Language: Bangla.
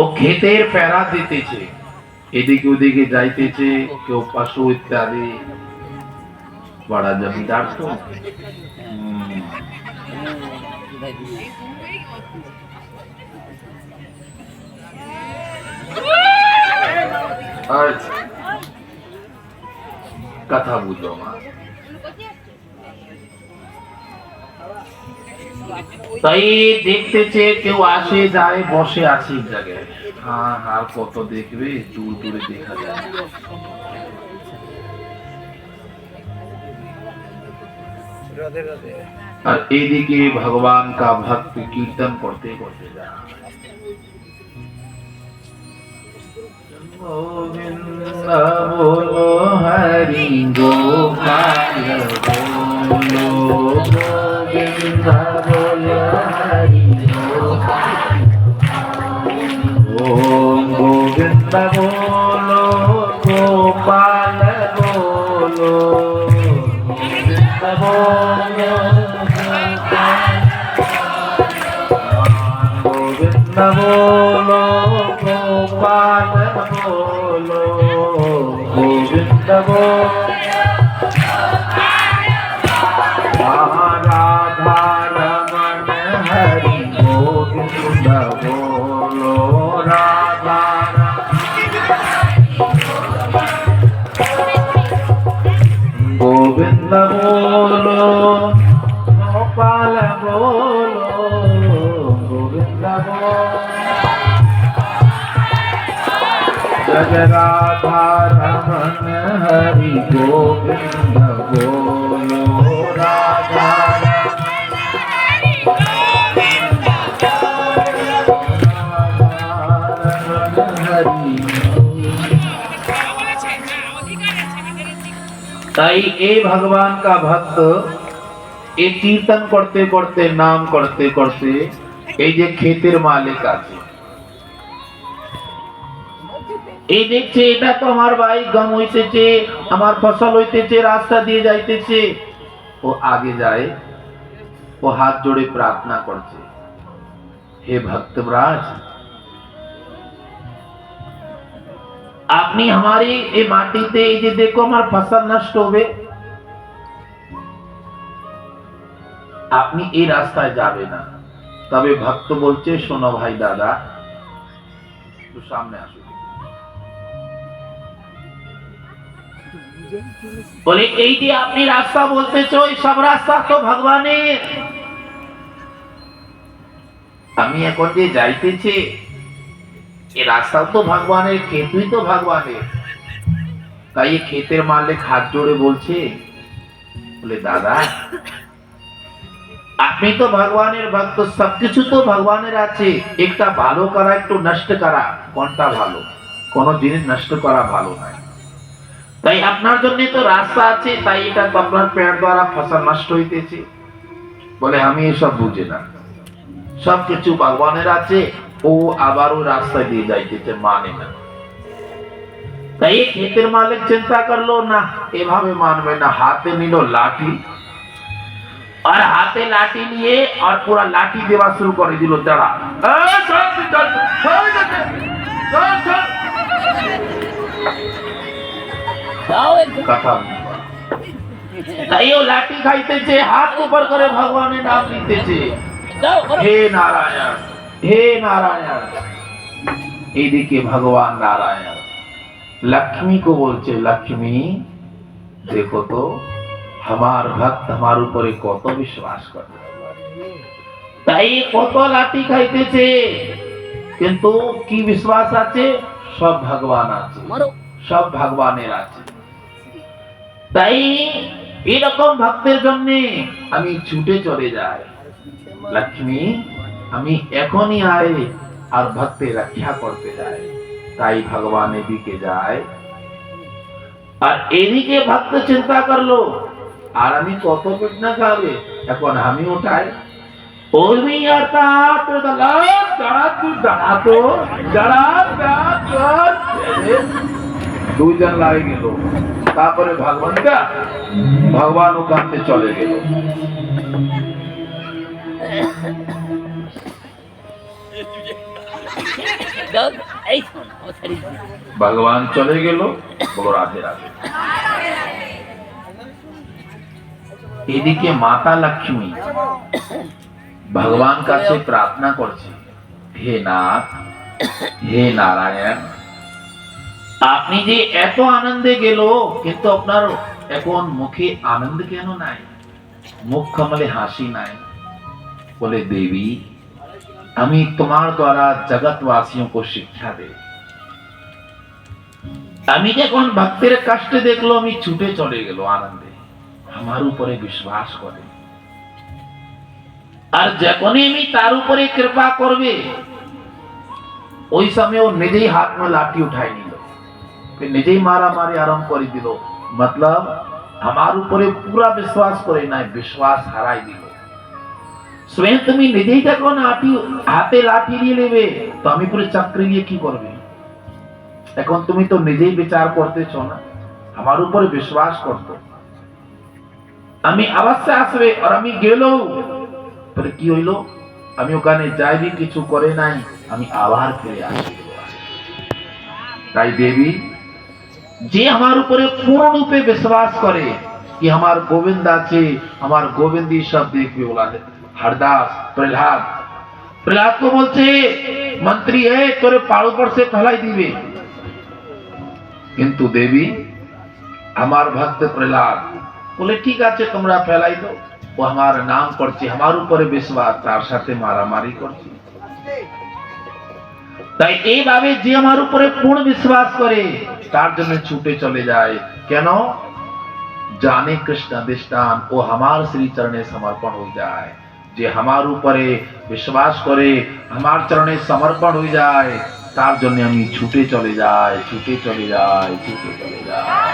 ও ক্ষেতের প্যারা দিতেছে। এদিকে ওদিকে যাইতেছে, কেউ পশু ইত্যাদি। বড়া জমিদার তো। আচ্ছা। কথা বুঝো, মা। তাই দেখতেছে কেউ আসে যায় বসে আছে জায়গায়। হ্যাঁ, আর কত দেখবে? দূর দূরে দেখা যায়। আর এদিকে ভগবান কা ভক্ত কীর্তন করতে করতে যায়। গোবিন্দ বলো হরি গোপাল বলো। गोविंद बोलो हरि गोपाल ओम गोविंद बोलो गोपाल बोलो गोविंद बोलो गोविंद बोलो गोपाल बोलो गोविंद बोलो বাংলা বলো গোপাল বলো গোবিন্দ জগ রাধা রমন হরি গোবিন্দ বলো রাধা হরি তাই এই ভগবান का ভক্ত এই কীর্তন করতে করতে, নাম করতে করতে, এই যে ক্ষেতের মালিক আছে। এই দেখছে, এটা তো আমার ভাই, গম হইতেছে, আমার ফসল হইতেছে, রাস্তা দিয়ে যাইতেছে। ও আগে যায়, ও হাত জোড়ে প্রার্থনা করছে। হে ভক্তরাজ আপনি আমার এই মাটিতে এই যে দেখো আমার ফসল নষ্ট হবে। আপনি এই রাস্তায় যাবে না। তবে ভক্ত বলছে, শোনো ভাই দাদা সামনে আসুন বলে, এই যে আপনি রাস্তা বলতেছ, এই সব রাস্তা তো ভগবানের। আমি এখন যে যাইতেছি এই রাস্তাও তো ভগবানের ক্ষেতুই তো ভগবানের। তাই ক্ষেতের মালিক হাত জোড়ে বলছে, বলে, দাদা, আপনি তো ভগবানের ভক্ত, সবকিছু তো ভগবানের আছে। একটা ভালো করা, একটু নষ্ট করা, কোনটা ভালো? কোন জিনিস নষ্ট করা ভালো নয়। তাই আপনার জন্য তো রাস্তা আছে, তাই এটা তো আপনার পেট দ্বারা ফসল নষ্ট হইতেছে। বলে, আমি এসব বুঝি না। সবকিছু ভগবানের আছে ও আবারও রাস্তা দিয়ে যাইতেছে মানে না। তাই ক্ষেতের মালিক চিন্তা করল না এভাবে মানবে না হাতে নিল লাঠি। আর হাতে লাঠি নিয়ে আর পুরা লাঠি দেওয়া শুরু করে দিল। কথা। তাই ও লাঠি খাইতেছে হাত উপর করে ভগবানের নাম নিতেছে। হে নারায়ণ হে নারায়ণ। এদিকে ভগবান নারায়ণ। লক্ষ্মীকে বলছে লক্ষ্মী দেখো তো আমার ভক্ত আমার উপরে কত বিশ্বাস করে। তাই কত লাঠি খাইতেছে। কিন্তু কি বিশ্বাস আছে? সব ভগবান আছে। সব ভগবানের আছে। তাই এরকম ভক্তের জন্য আমি ছুটে চলে যাই। লক্ষ্মী আমি এখনই আয় আর ভক্তের রক্ষা করতে যাই তাই ভগবান এদিকে যায়। আর এদিকে ভক্ত চিন্তা করল, আর আমি কত পেট না খাবে এখন আমি ওঠাই দুইজন লাগে গেল তারপরে ভগবানটা, ভগবান ওখান থেকে চলে গেল। ভগবান চলে গেল, বলো রাধে রাধে। এদিকে মাতা লক্ষ্মী ভগবান কাছে প্রার্থনা করছে, হে নাথ, হে নারায়ণ, আপনি যে এত আনন্দে গেল, কিন্তু আপনার এখন মুখে আনন্দ কেন নাই? মুখ কমলে হাসি নাই। বলে, দেবী আমি তোমার দ্বারা জগৎবাসীয় वासियों को शिक्षा আমি যখন ভক্তের কষ্টে দেখল, আমি ছুটে চলে গেল আনন্দে। আমার উপরে বিশ্বাস করে। আর যখনই আমি তার উপরে কৃপা করবে, ওই সময় ও নিজেই হাত মে লাঠি উঠাই নিল। নিজেই মারামারি আরম্ভ করে দিল। মতলব, আমার উপরে পুরা বিশ্বাস করে নাই, বিশ্বাস হারাই দিল। স্বয়ং তুমি নিজেই থাকো না আটি হাতে লাঠি নিয়ে নেবে। তো আমি পুরো চাকরি নিয়ে কি করবে? এখন তুমি তো নিজেই বিচার করতেছ না, আমার উপরে বিশ্বাস করতো। আমি আবাসে আসবে আর আমি গেল কি হইল? আমি ওখানে যাইবি কিছু করে নাই, আমি আবার ফিরে আসি। তাই দেবী, যে আমার উপরে পূর্ণরূপে বিশ্বাস করে कि हमार गोविंद आछे हमार गोविंद सब देख भी बुला हरदास, प्रहलाद। प्रहलाद को बोलते मंत्री है, तोरे पाड़ पर से फैलाई दीबे किंतु देवी, हमार भक्त प्रहलाद, बोले, ठीक आछे तुमरा फैलाई दो। वो हमार नाम करछे हमारे ऊपर विश्वास, तार साथे मारामारी करछे তাই এই ভাবে যে আমার উপরে পূর্ণ বিশ্বাস করে তার জন্য ছুটে চলে যায় কেন जाने कृष्ण अधिष्ठान, ओ हमार श्री चरणे समर्पण हो जाए। जे हमार ऊपर विश्वास करे, हमार चरण समर्पण हो जाए। तार जन हमी छूटे चले जाए, छूटे चले जाए, छूटे चले जाए।